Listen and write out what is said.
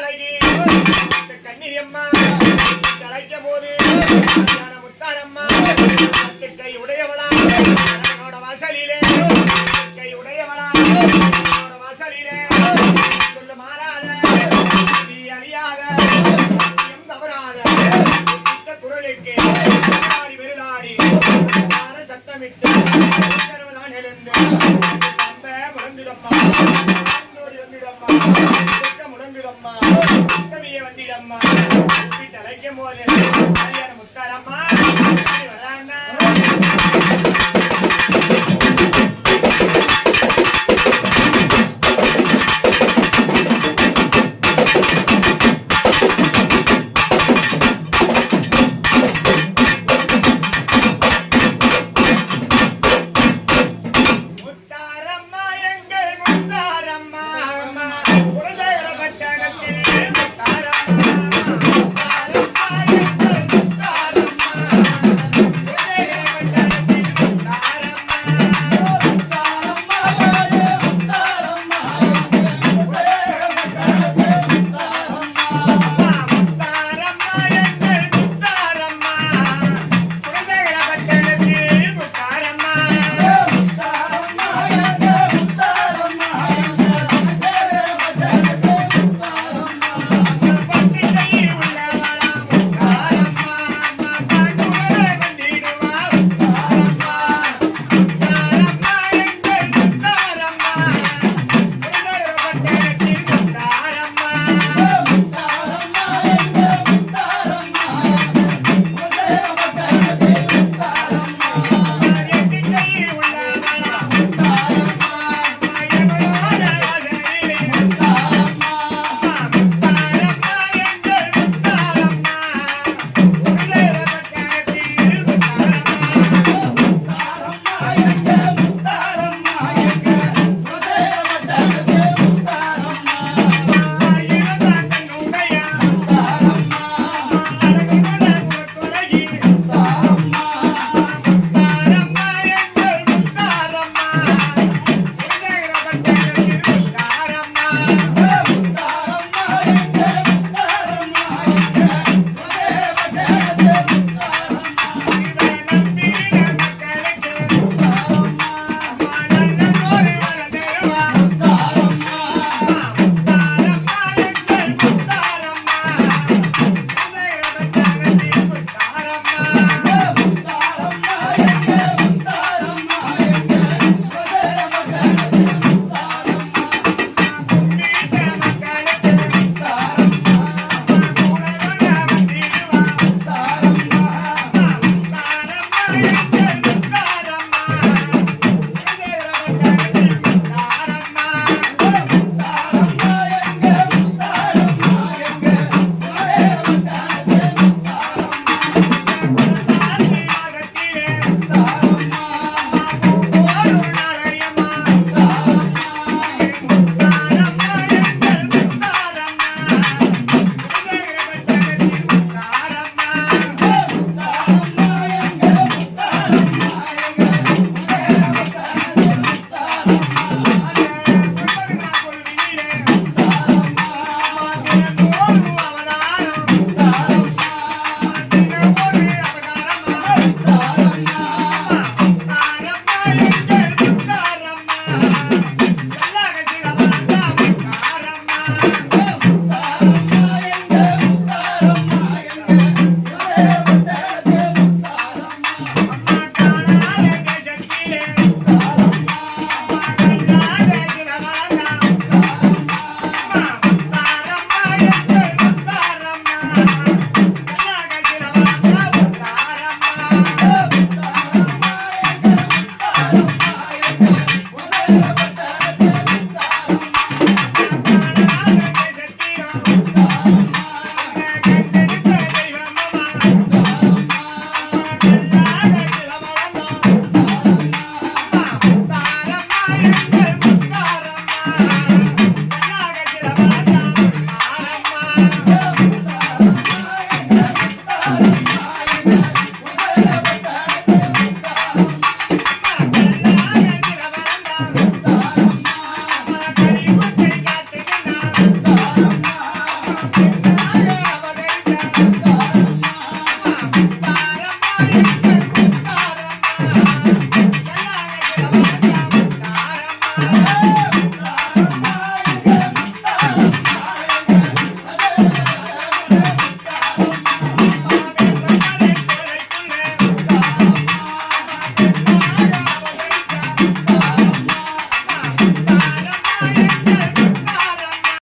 வேலழகி கண்ணியம்மா கலைக்கும் போது முத்தாரம்மா கை உடையவளா என்னோட வாசலிலே கை உடையவளா என்னோட வாசலிலே சொல்லு மாறாத நீ அழியாத தவறாத குரலுக்கு விருதாடி சத்தமிட்டு எழுந்து நம்ப ఉండిడమ్మా బిడ్డలైక్యం పోలేదు ముత్తారమ్మా